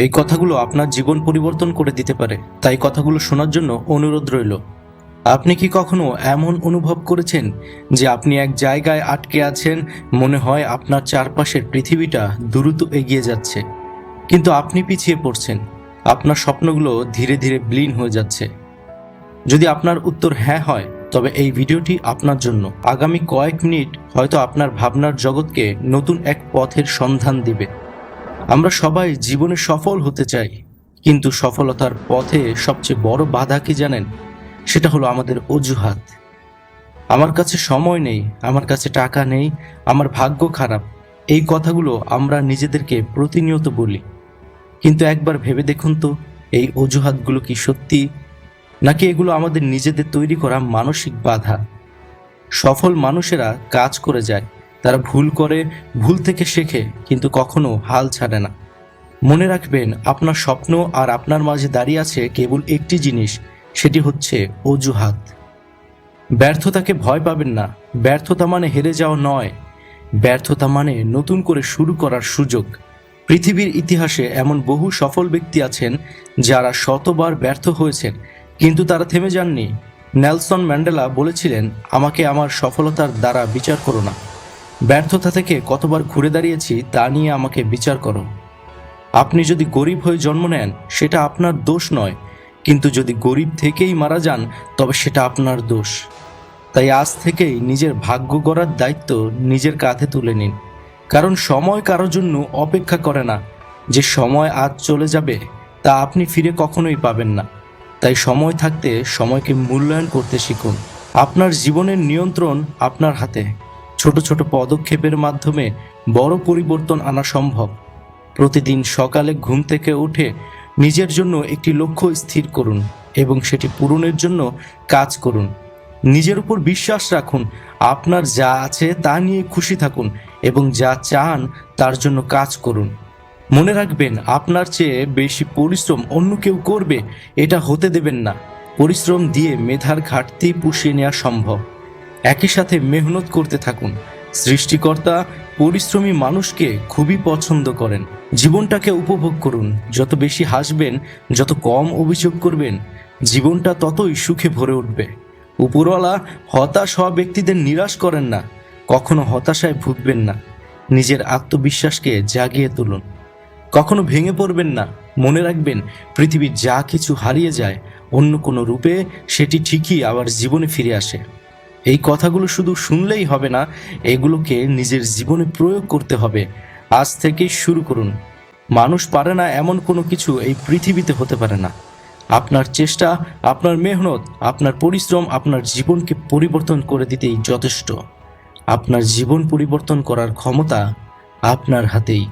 এই কথাগুলো আপনার জীবন পরিবর্তন করে দিতে পারে। তাই কথাগুলো শোনার জন্য অনুরোধ রইল। আপনি কি কখনো এমন অনুভব করেছেন যে আপনি এক জায়গায় আটকে আছেন, মনে হয় আপনার চারপাশের পৃথিবীটা দ্রুত এগিয়ে যাচ্ছে। কিন্তু আপনি পিছিয়ে পড়ছেন। আপনার স্বপ্নগুলো ধীরে ধীরে ব্লীন হয়ে যাচ্ছে। যদি আপনার উত্তর হ্যাঁ হয়, তবে এই ভিডিওটি আপনার জন্য। আগামী কয়েক মিনিট হয়তো আপনার ভাবনার জগৎকে নতুন এক পথের সন্ধান দিবে। আমরা সবাই জীবনে সফল হতে চাই, কিন্তু সফলতার পথে সবচেয়ে বড় বাধা কি জানেন? সেটা হলো আমাদের অজুহাত। আমার কাছে সময় নেই, আমার কাছে টাকা নেই, আমার ভাগ্য খারাপ। এই কথাগুলো আমরা নিজেদেরকে প্রতিনিয়ত বলি। কিন্তু একবার ভেবে দেখুন তো, এই অজুহাতগুলো কি সত্যি? নাকি এগুলো আমাদের নিজেদের তৈরি করা মানসিক বাধা? সফল মানুষেরা কাজ করে যায় তারা ভুল করে, ভুল থেকে শেখে, কিন্তু কখনো হাল ছাড়ে না। মনে রাখবেন, আপনার স্বপ্ন আর আপনার মাঝে দাঁড়িয়ে আছে কেবল একটি জিনিস, সেটি হচ্ছে অজুহাত। ব্যর্থতাকে ভয় পাবেন না। ব্যর্থতা মানে হেরে যাওয়া নয়। ব্যর্থতা মানে নতুন করে শুরু করার সুযোগ। পৃথিবীর ইতিহাসে এমন বহু সফল ব্যক্তি আছেন, যারা শতবার ব্যর্থ হয়েছেন, কিন্তু তারা থেমে যাননি। নেলসন ম্যান্ডেলা বলেছিলেন, আমাকে আমার সফলতার দ্বারা বিচার করো না। ব্যর্থতা থেকে কতবার ঘুরে দাঁড়িয়েছি তা নিয়ে আমাকে বিচার করো। আপনি যদি গরিব হয়ে জন্ম নেন, সেটা আপনার দোষ নয়। কিন্তু যদি গরিব থেকেই মারা যান, তবে সেটা আপনার দোষ। তাই আজ থেকেই নিজের ভাগ্য গড়ার দায়িত্ব নিজের কাঁধে তুলে নিন। কারণ সময় কারোর জন্য অপেক্ষা করে না। যে সময় আজ চলে যাবে, তা আপনি ফিরে কখনোই পাবেন না। তাই সময় থাকতে সময়কে মূল্যায়ন করতে শিখুন। আপনার জীবনের নিয়ন্ত্রণ আপনার হাতে। ছোট ছোট পদক্ষেপের মাধ্যমে বড় পরিবর্তন আনা সম্ভব। প্রতিদিন সকালে ঘুম থেকে উঠে নিজের জন্য একটি লক্ষ্য স্থির করুন এবং সেটি পূরণের জন্য কাজ করুন। নিজের উপর বিশ্বাস রাখুন, আপনার যা আছে তা নিয়ে খুশি থাকুন এবং যা চান তার জন্য কাজ করুন। মনে রাখবেন, আপনার চেয়ে বেশি পরিশ্রম অন্য কেউ করবে, এটা হতে দেবেন না। পরিশ্রম দিয়ে মেধার ঘাটতি পুষিয়ে নেওয়া সম্ভব। একই সাথে মেহনত করতে থাকুন। সৃষ্টিকর্তা পরিশ্রমী মানুষকে খুবই পছন্দ করেন। জীবনটাকে উপভোগ করুন। যত বেশি হাসবেন, যত কম অভিযোগ করবেন, জীবনটা ততই সুখে ভরে উঠবে। উপরওয়ালা হতাশ হওয়া ব্যক্তিদের নিরাশ করেন না। কখনো হতাশায় ভুগবেন না। নিজের আত্মবিশ্বাসকে জাগিয়ে তুলুন। কখনো ভেঙে পড়বেন না। মনে রাখবেন পৃথিবীর যা কিছু হারিয়ে যায়, অন্য কোনো রূপে সেটি ঠিকই আবার জীবনে ফিরে আসে। এই কথাগুলো শুধু শুনলেই হবে না, এগুলোকে নিজের জীবনে প্রয়োগ করতে হবে। আজ থেকেই শুরু করুন। মানুষ পারে না এমন কোনো কিছু এই পৃথিবীতে হতে পারে না। আপনার চেষ্টা, আপনার মেহনত, আপনার পরিশ্রম, আপনার জীবনকে পরিবর্তন করে দিতেই যথেষ্ট। আপনার জীবন পরিবর্তন করার ক্ষমতা আপনার হাতেই।